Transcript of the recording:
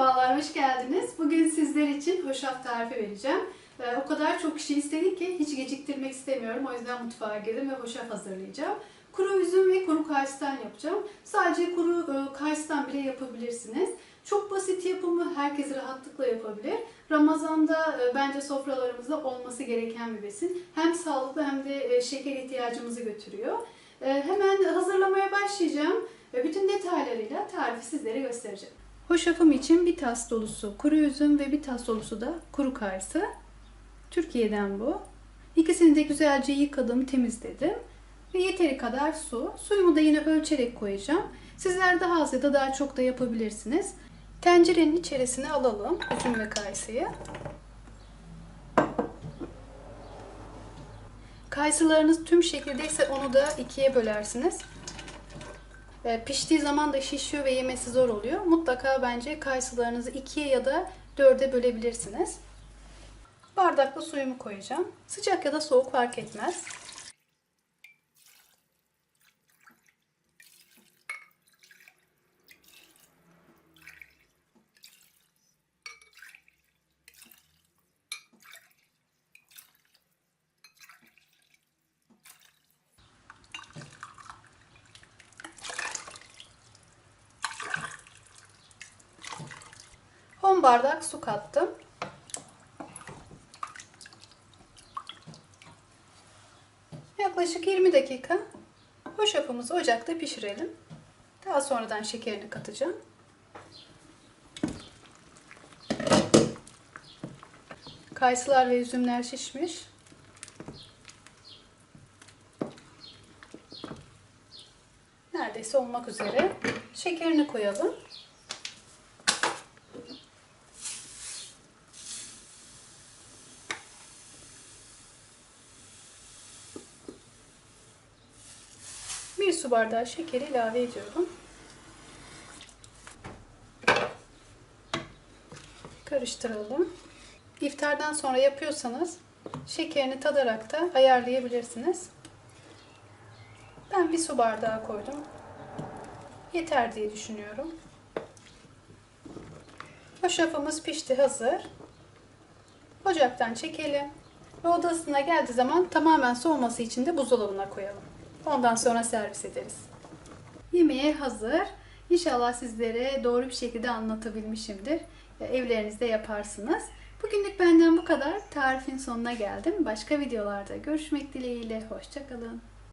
Merhabalar, hoş geldiniz. Bugün sizler için hoşaf tarifi vereceğim. Ee, o kadar çok kişi istedi ki hiç geciktirmek istemiyorum. O yüzden mutfağa girdim ve hoşaf hazırlayacağım. Kuru üzüm ve kuru kayısıdan yapacağım. Sadece kuru e, kayısıdan bile yapabilirsiniz. Çok basit yapımı herkes rahatlıkla yapabilir. Ramazan'da e, bence sofralarımızda olması gereken bir besin. Hem sağlıklı hem de e, şeker ihtiyacımızı götürüyor. Hemen hazırlamaya başlayacağım. Ve bütün detaylarıyla tarifi sizlere göstereceğim. Hoşafım için bir tas dolusu kuru üzüm ve bir tas dolusu da kuru kayısı. Türkiye'den bu. İkisini de güzelce yıkadım, temizledim. Ve yeteri kadar su. Suyumu da yine ölçerek koyacağım. Sizler daha az ya da daha çok da yapabilirsiniz. Tencerenin içerisine alalım üzüm ve kayısıyı. Kayısılarınız tüm şekildeyse onu da ikiye bölersiniz. E, Piştiği zaman da şişiyor ve yemesi zor oluyor. Mutlaka bence kayısılarınızı ikiye ya da dörde bölebilirsiniz. Bardakla suyumu koyacağım. Sıcak ya da soğuk fark etmez. On bardak su kattım. Yaklaşık 20 dakika hoşafımızı ocakta pişirelim. Daha sonradan şekerini katacağım. Kayısılar ve üzümler şişmiş. Neredeyse olmak üzere. Şekerini koyalım. Bir su bardağı şekeri ilave ediyorum. Karıştıralım. İftardan sonra yapıyorsanız şekerini tadarak da ayarlayabilirsiniz. Ben bir su bardağı koydum. Yeter diye düşünüyorum. Hoşafımız pişti hazır. Ocaktan çekelim. Ve odasına geldiği zaman tamamen soğuması için de buzdolabına koyalım. Ondan sonra servis ederiz. Yemeğe hazır. İnşallah sizlere doğru bir şekilde anlatabilmişimdir. Evlerinizde yaparsınız. Bugünlük benden bu kadar. Tarifin sonuna geldim. Başka videolarda görüşmek dileğiyle. Hoşçakalın.